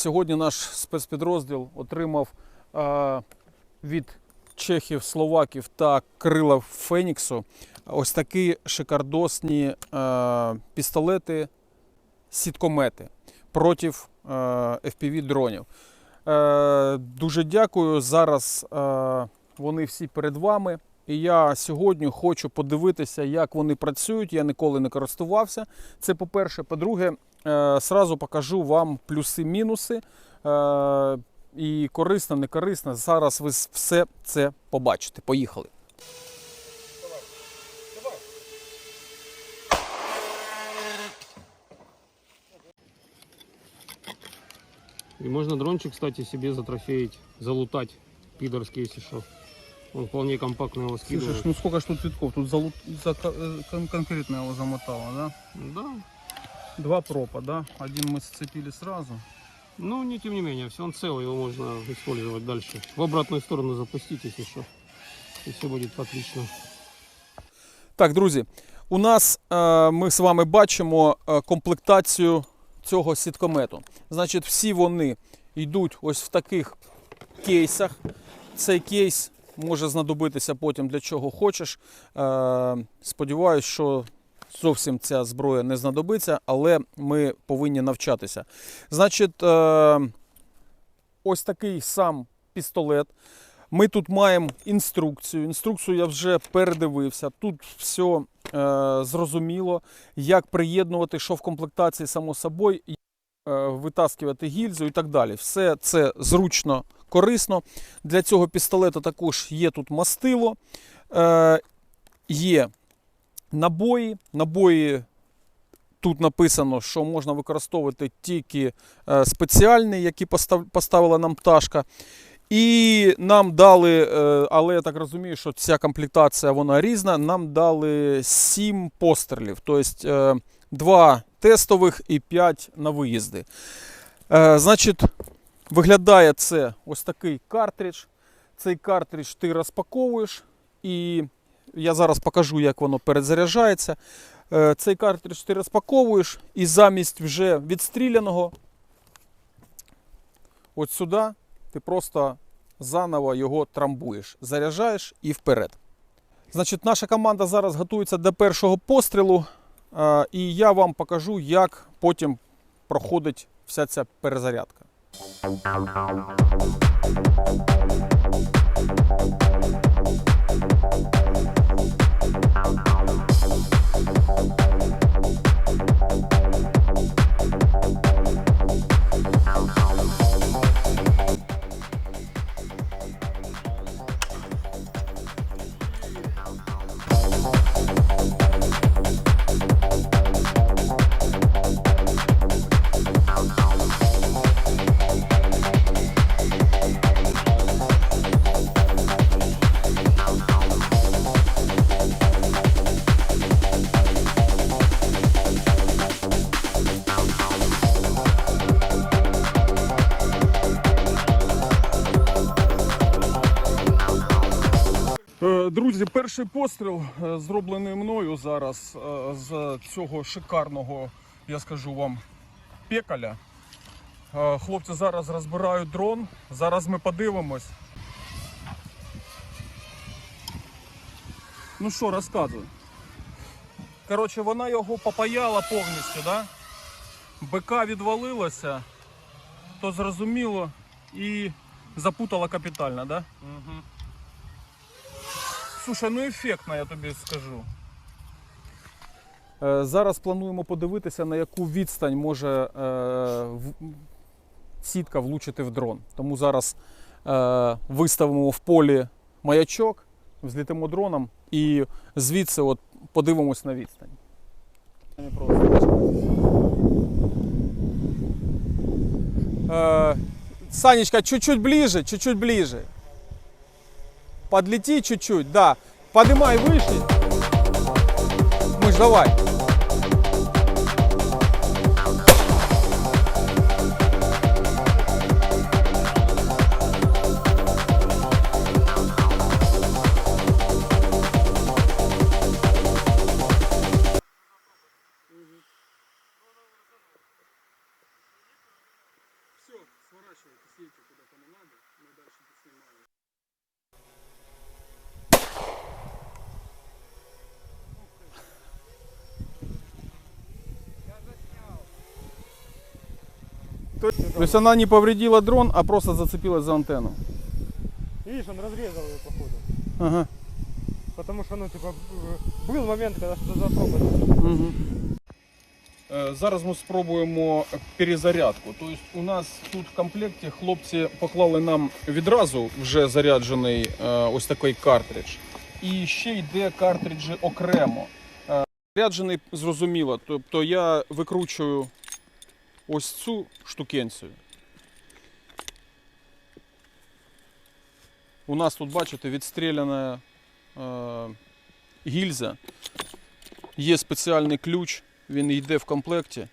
сьогодні наш спецпідрозділ отримав е, від чехів, словаків та крила Феніксу ось такі шикардосні е, пістолети сіткомети проти е, FPV дронів. Дуже дякую. Зараз вони всі перед вами. І я сьогодні хочу подивитися, як вони працюють. Я ніколи не користувався. Це по-перше. По-друге, сразу покажу вам плюси-мінуси. Е, і корисно, не корисно. Зараз ви все це побачите. Поїхали. И можно дрончик, кстати, себе затрофеить, залутать пидорский, если что. Он вполне компактно его скидывает. ну сколько ж тут витков? Тут э, конкретно его замотало, да? Да. Два пропада. Один мы сцепили сразу. Ну, не тем не менее, все он целый, его можно использовать дальше. В обратную сторону запустить, если что. И все будет отлично. Так, друзі, у нас е, ми з вами бачимо е, комплектацію цього сіткомету. Значить, всі вони йдуть ось в таких кейсах. Цей кейс може знадобитися потім для чого хочеш. Е, сподіваюсь, що зовсім ця зброя не знадобиться, але ми повинні навчатися. Значить, е, ось такий сам пістолет. Ми тут маємо інструкцію. Інструкцію я вже передивився. Тут все е, зрозуміло, як приєднувати, що в комплектації, само собою, е, витаскувати гільзу і так далі. Все це зручно, корисно. Для цього пістолета також є тут мастило, е, є набої. Набої. Тут написано, що можна використовувати тільки е, спеціальні, які поставила нам пташка. І нам дали, е, але я так розумію, що ця комплектація вона різна. Нам дали 7 пострілів, тобто 2 тестових і 5 на виїзди. Е, Значить, виглядає це ось такий картридж. Цей картридж ти розпаковуєш, і я зараз покажу, як воно перезаряджається. Е, Цей картридж ти розпаковуєш, і замість вже відстріляного, от сюди ти просто заново його трамбуєш, заряджаєш і вперед. Значить, наша команда зараз готується до першого пострілу, е, і я вам покажу, як потім проходить вся ця перезарядка. Е, I'm out, I'm out, I'm out, I'm out. Друзі, перший постріл е, зроблений мною зараз е, з цього шикарного, я скажу вам, пекаля. Е, Хлопці зараз розбирають дрон. Зараз ми подивимось. Ну що, розказуй. Коротше, вона його попаяла повністю, да? БК відвалилося, то зрозуміло і запутала капітально, да? Слушай, ну ефектно, я тобі скажу. Е, Зараз плануємо подивитися, на яку відстань може е, в- сітка влучити в дрон. Тому зараз е, виставимо в полі маячок, взлітимо дроном і звідси от подивимось на відстань. Е, Санечка, чуть-чуть ближе, чуть-чуть ближе. Подлети чуть-чуть, да. Поднимай выше. Мышь, давай. Все, сворачивайте, сейте куда кому надо, мы дальше поснимаем. То есть она не повредила дрон, а просто зацепилась за антенну. Видишь, он разрезал ее походу. Ага. Потому что, ну, типа, э, был момент, когда что-то затопало. Угу. Зараз ми спробуємо перезарядку. Тобто у нас тут в комплекті хлопці поклали нам відразу вже заряджений е, ось такий картридж. І ще йде картриджі окремо. Е, Заряджений зрозуміло. Тобто я викручую ось цю штукенцію. У нас тут, бачите, відстріляна е, гільза. Є спеціальний ключ, він йде в комплекті.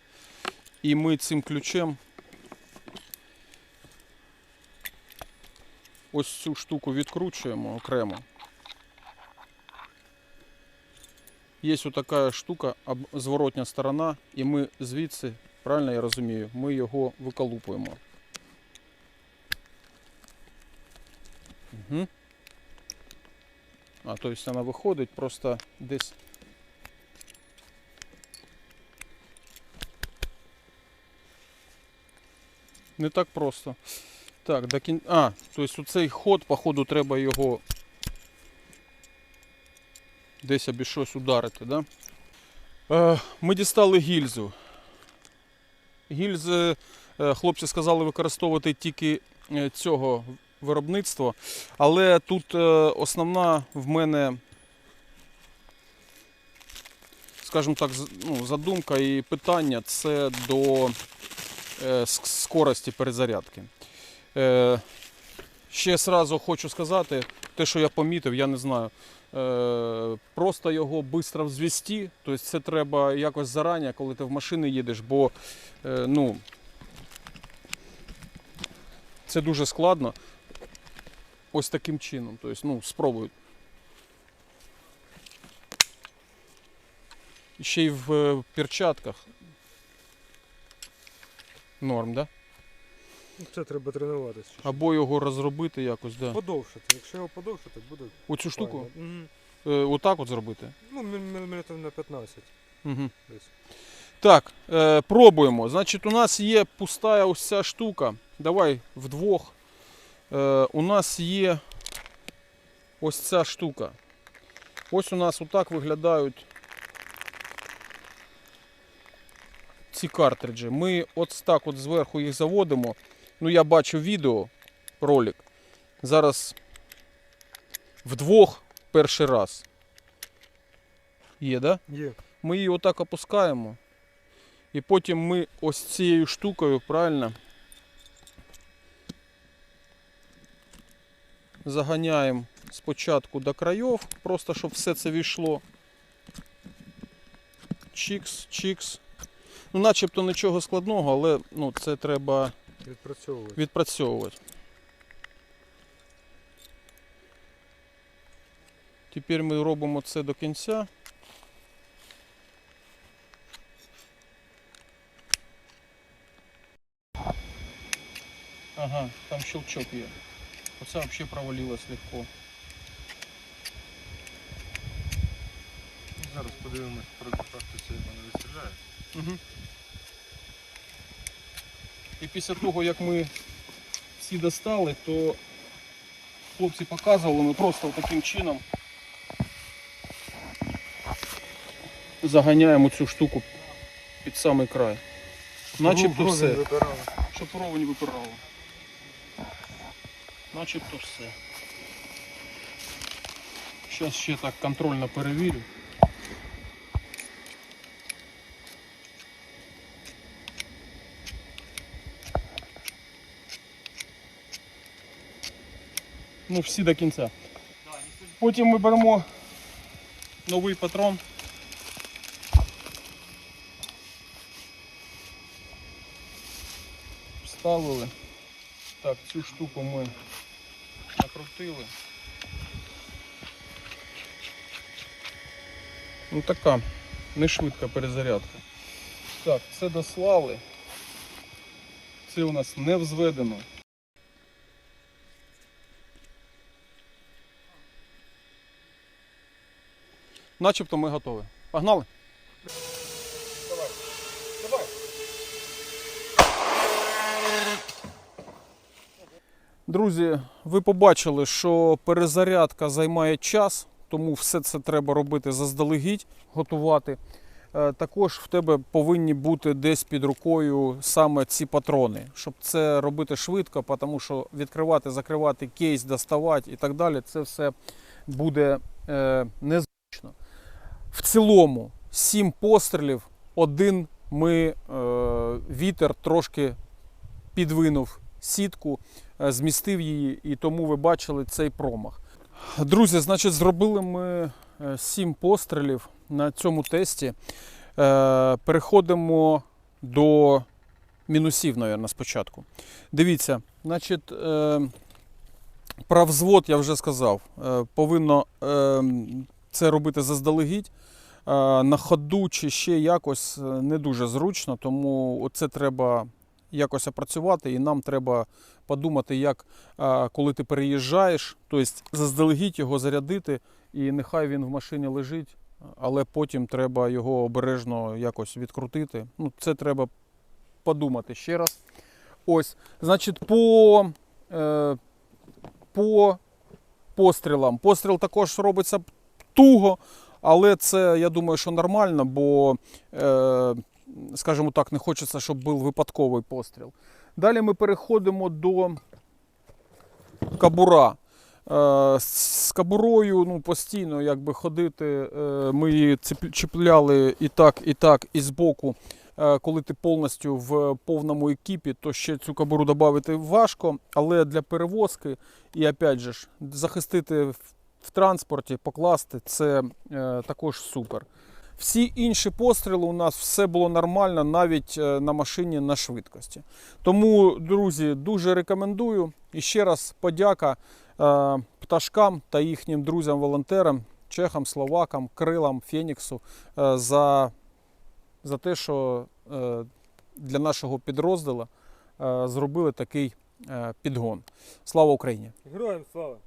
І ми цим ключем ось цю штуку відкручуємо окремо. Є ось така штука, зворотня сторона, і ми звідси, правильно я розумію, ми його виколупуємо. Угу. А, то есть вона виходить просто десь. Не так просто. Так, до кін... А, то есть оцей ход, походу, треба його десь обі щось ударити, да? Е, ми дістали гільзу. Гільзи, е, хлопці сказали використовувати тільки е, цього виробництва. Але тут е, основна в мене, скажімо так, ну, задумка і питання це до скорості перезарядки. Ще сразу хочу сказати, те, що я помітив, я не знаю. Е, просто його швидко взвести, тобто це треба якось зарані, коли ти в машині їдеш, бо е, ну, це дуже складно ось таким чином. Тобто, ну, спробують. І Ще й в е, перчатках. Норм, да? Ну, Це треба тренуватися. Або його розробити якось, да. Подовшити. Якщо його подовшити, буде. Оцю штуку Угу. е, отак от зробити. Ну, міліметрів на 15 Угу. десь. Так, е, пробуємо. Значить, у нас є пуста ось ця штука. Давай вдвох. Е, у нас є ось ця штука. Ось у нас отак виглядають ці картриджі. Ми от так от зверху їх заводимо. Ну, я бачу відео, ролик. Зараз вдвох перший раз. Є, да? Є. Ми її отак опускаємо. І потім ми ось цією штукою, правильно, заганяємо спочатку до країв, просто щоб все це війшло. Чікс, чікс. Ну, начебто нічого складного, але ну, це треба Відпрацьовувати. відпрацьовувати. Тепер ми робимо це до кінця. Ага, там щелчок є. Оце взагалі провалилось легко. Зараз подивимось, практично не вистріляє. Угу. І після того, як ми всі достали, то хлопці показували, ми просто таким чином заганяємо цю штуку під самий край. Начебто все. Щоб ровень випирало. Начебто все. Зараз ще так контрольно перевірю. Ну, всі до кінця. Потім ми беремо новий патрон. Вставили. Так, цю штуку ми накрутили. Ну така, не швидка перезарядка. Так, це дослали. Це у нас не взведено. Начебто ми готові. Погнали? Друзі, ви побачили, що перезарядка займає час, тому все це треба робити заздалегідь, готувати. Е, Також в тебе повинні бути десь під рукою саме ці патрони, щоб це робити швидко, тому що відкривати, закривати кейс, доставати і так далі, це все буде е, незручно. В цілому, сім пострілів, один ми е, вітер трошки підвинув сітку, е, змістив її, і тому ви бачили цей промах. Друзі, значить, зробили ми е, сім пострілів на цьому тесті. Е, Переходимо до мінусів, мабуть, спочатку. Дивіться, значить, е, про взвод я вже сказав. Е, Повинно е, це робити заздалегідь. Е, На ходу чи ще якось е, не дуже зручно, тому це треба якось опрацювати, і нам треба подумати, як коли ти переїжджаєш, тобто заздалегідь його зарядити, і нехай він в машині лежить, але потім треба його обережно якось відкрутити. Ну, це треба подумати ще раз. Ось, значить, по, е, по пострілам. Постріл також робиться туго, але це, я думаю, що нормально, бо, е, скажімо так, не хочеться, щоб був випадковий постріл. Далі ми переходимо до кабура. Е, З кабурою ну, постійно якби, ходити. е, Ми її чіпляли і так, і так, і збоку. Коли ти повністю в повному екіпі, то ще цю кабуру додати важко, але для перевозки і опять же захистити в, транспорті, покласти це е, також супер. Всі інші постріли у нас все було нормально, навіть е, на машині на швидкості. Тому, друзі, дуже рекомендую. І ще раз подяка е, пташкам та їхнім друзям-волонтерам, чехам, словакам, крилам, Феніксу за, за те, що для нашого підрозділу зробили такий підгон. Слава Україні! Героям слава.